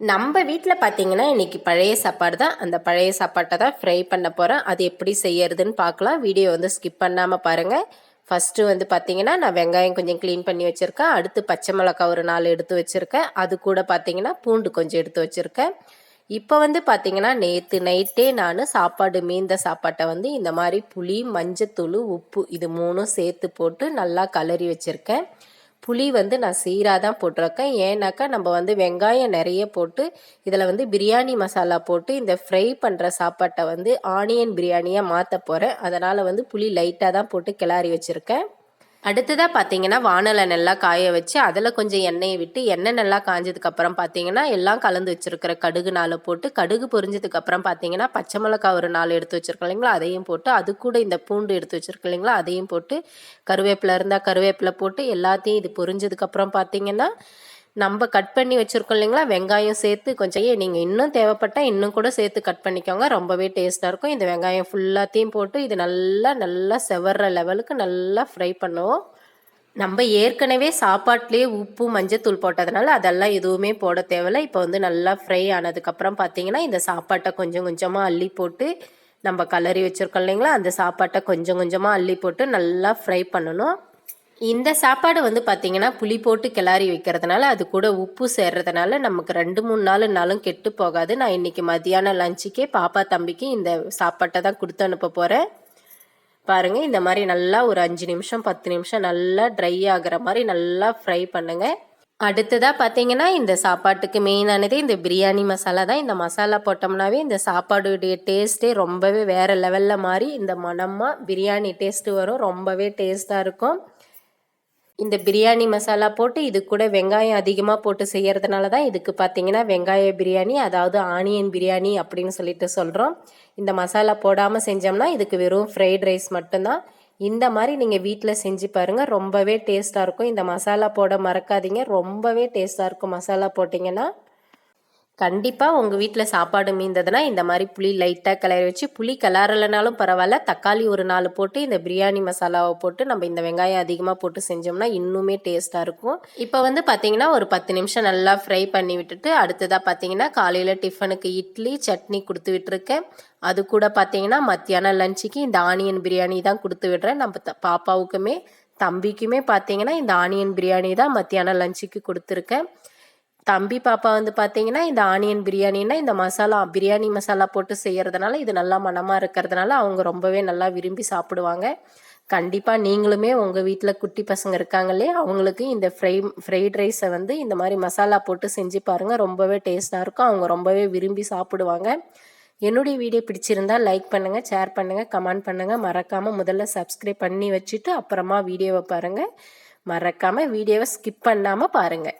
நம்ம வீட்டில் பார்த்தீங்கன்னா இன்றைக்கி பழைய சாப்பாடு தான். அந்த பழைய சாப்பாட்டை தான் ஃப்ரை பண்ண போகிறேன் அது எப்படி செய்யறதுன்னு பார்க்கலாம் வீடியோ வந்து ஸ்கிப் பண்ணாமல் பாருங்கள் ஃபஸ்ட்டு வந்து பார்த்தீங்கன்னா நான் வெங்காயம் கொஞ்சம் க்ளீன் பண்ணி வச்சுருக்கேன். அடுத்து பச்சை மிளகா ஒரு நாலு எடுத்து வச்சுருக்கேன். அது கூட பார்த்தீங்கன்னா பூண்டு கொஞ்சம் எடுத்து வச்சுருக்கேன். இப்போ வந்து பார்த்தீங்கன்னா நேற்று நைட்டே நான் சாப்பாடு மீந்த சாப்பாட்டை வந்து இந்த மாதிரி புளி மஞ்சத்தூள் உப்பு இது மூணும் சேர்த்து போட்டு நல்லா கலரி வச்சுருக்கேன். புளி வந்து நான் சீராக தான் போட்டிருக்கேன். ஏன்னாக்கா நம்ம வந்து வெங்காயம் நிறைய போட்டு இதில் வந்து பிரியாணி மசாலா போட்டு இந்த ஃப்ரை பண்ணுற சாப்பாட்டை வந்து ஆனியன் பிரியாணியாக மாற்ற போகிறேன் அதனால் வந்து புளி லைட்டாக தான் போட்டு கிளாரி வச்சுருக்கேன். அடுத்ததாக பார்த்தீங்கன்னா வானலை நல்லா காய வச்சு அதில் கொஞ்சம் எண்ணெயை விட்டு எண்ணெய் நல்லா காஞ்சதுக்கப்புறம் பார்த்தீங்கன்னா எல்லாம் கலந்து வச்சுருக்கிற கடுகு நாலு போட்டு கடுகு பொரிஞ்சதுக்கப்புறம் பார்த்தீங்கன்னா பச்சை மிளகா ஒரு நாலு எடுத்து வச்சுருக்கோம் இல்லைங்களா? அதையும் போட்டு அது கூட இந்த பூண்டு எடுத்து வச்சுருக்கோம் இல்லைங்களா? அதையும் போட்டு கருவேப்பிலை இருந்தால் கருவேப்பிலை போட்டு எல்லாத்தையும் இது பொரிஞ்சதுக்கப்புறம் பார்த்தீங்கன்னா நம்ம கட் பண்ணி வச்சுருக்கோம் இல்லைங்களா? வெங்காயம் சேர்த்து கொஞ்சம் நீங்கள் இன்னும் தேவைப்பட்டால் இன்னும் கூட சேர்த்து கட் பண்ணிக்கோங்க. ரொம்பவே டேஸ்ட்டாக இருக்கும். இந்த வெங்காயம் ஃபுல்லாத்தையும் போட்டு இது நல்லா நல்லா செவர்ற லெவலுக்கு நல்லா ஃப்ரை பண்ணுவோம். நம்ம ஏற்கனவே சாப்பாட்லேயே உப்பு மஞ்சத்தூள் போட்டதுனால அதெல்லாம் எதுவுமே போட தேவையில்ல. இப்போ வந்து நல்லா ஃப்ரை ஆனதுக்கப்புறம் பார்த்தீங்கன்னா இந்த சாப்பாட்டை கொஞ்சம் கொஞ்சமாக அள்ளி போட்டு நம்ம கலரி வச்சுருக்கோம் இல்லைங்களா? அந்த சாப்பாட்டை கொஞ்சம் கொஞ்சமாக அள்ளி போட்டு நல்லா ஃப்ரை பண்ணணும். இந்த சாப்பாடு வந்து பார்த்திங்கன்னா புளி போட்டு கிளறி வைக்கிறதுனால அது கூட உப்பு சேர்றதுனால நமக்கு ரெண்டு மூணு நாளுனாலும் கெட்டு போகாது. நான் இன்றைக்கி மதியானம் லஞ்சுக்கே பாப்பா தம்பிக்கு இந்த சாப்பாட்டை தான் கொடுத்து அனுப்ப போகிறேன் பாருங்கள் இந்த மாதிரி நல்லா ஒரு அஞ்சு நிமிஷம் பத்து நிமிஷம் நல்லா ட்ரை ஆகிற மாதிரி நல்லா ஃப்ரை பண்ணுங்கள் அடுத்ததாக பார்த்தீங்கன்னா இந்த சாப்பாட்டுக்கு மெயினானதே இந்த பிரியாணி மசாலா தான். இந்த மசாலா போட்டோம்னாவே இந்த சாப்பாடுடைய டேஸ்ட்டே ரொம்பவே வேறு லெவலில் மாதிரி இந்த மனமாக பிரியாணி டேஸ்ட்டு வரும். ரொம்பவே டேஸ்ட்டாக இருக்கும். இந்த பிரியாணி மசாலா போட்டு இது கூட வெங்காயம் அதிகமாக போட்டு செய்கிறதுனால தான் இதுக்கு பார்த்தீங்கன்னா வெங்காய பிரியாணி அதாவது ஆனியன் பிரியாணி அப்படின்னு சொல்லிட்டு சொல்கிறோம் இந்த மசாலா போடாமல் செஞ்சோம்னா இதுக்கு வெறும் ஃப்ரைட் ரைஸ் மட்டும்தான். இந்த மாதிரி நீங்கள் வீட்டில் செஞ்சு பாருங்கள் ரொம்பவே டேஸ்ட்டாக இருக்கும். இந்த மசாலா போட மறக்காதீங்க ரொம்பவே டேஸ்ட்டாக இருக்கும் மசாலா போட்டிங்கன்னா. கண்டிப்பாக உங்கள் வீட்டில் சாப்பாடு மீந்ததுன்னா இந்த மாதிரி புளி லைட்டாக கிளறி வச்சு புளி கிளறலைனாலும் பரவாயில்ல. தக்காளி ஒரு நாலு போட்டு இந்த பிரியாணி மசாலாவை போட்டு நம்ம இந்த வெங்காயம் அதிகமாக போட்டு செஞ்சோம்னா இன்னுமே டேஸ்ட்டாக இருக்கும். இப்போ வந்து பார்த்தீங்கன்னா ஒரு பத்து நிமிஷம் நல்லா ஃப்ரை பண்ணி விட்டுட்டு அடுத்ததாக பார்த்தீங்கன்னா காலையில் டிஃபனுக்கு இட்லி சட்னி கொடுத்து விட்டுருக்கேன். அது கூட பார்த்தீங்கன்னா மத்தியானம் லஞ்சுக்கு இந்த ஆனியன் பிரியாணி தான் கொடுத்து விடுறேன். நம்ம பாப்பாவுக்குமே தம்பிக்குமே பார்த்தீங்கன்னா இந்த ஆனியன் பிரியாணி தான் மத்தியானம் லஞ்சுக்கு கொடுத்துருக்கேன். தம்பி பாப்பா வந்து பார்த்தீங்கன்னா இந்த ஆனியன் பிரியாணின்னா இந்த மசாலா பிரியாணி மசாலா போட்டு செய்கிறதுனால இது நல்லா மனமாக இருக்கிறதுனால அவங்க ரொம்பவே நல்லா விரும்பி சாப்பிடுவாங்க. கண்டிப்பாக நீங்களுமே உங்கள் வீட்டில் குட்டி பசங்க இருக்காங்களே அவங்களுக்கு இந்த ஃப்ரை ஃப்ரைட் ரைஸை வந்து இந்த மாதிரி மசாலா போட்டு செஞ்சு பாருங்கள் ரொம்பவே டேஸ்ட்டாக இருக்கும் அவங்க ரொம்பவே விரும்பி சாப்பிடுவாங்க. என்னுடைய வீடியோ பிடிச்சிருந்தா லைக் பண்ணுங்கள் ஷேர் பண்ணுங்கள் கமெண்ட் பண்ணுங்கள் மறக்காமல் முதல்ல சப்ஸ்கிரைப் பண்ணி வச்சுட்டு அப்புறமா வீடியோவை பாருங்கள் மறக்காமல் வீடியோவை ஸ்கிப் பண்ணாமல் பாருங்கள்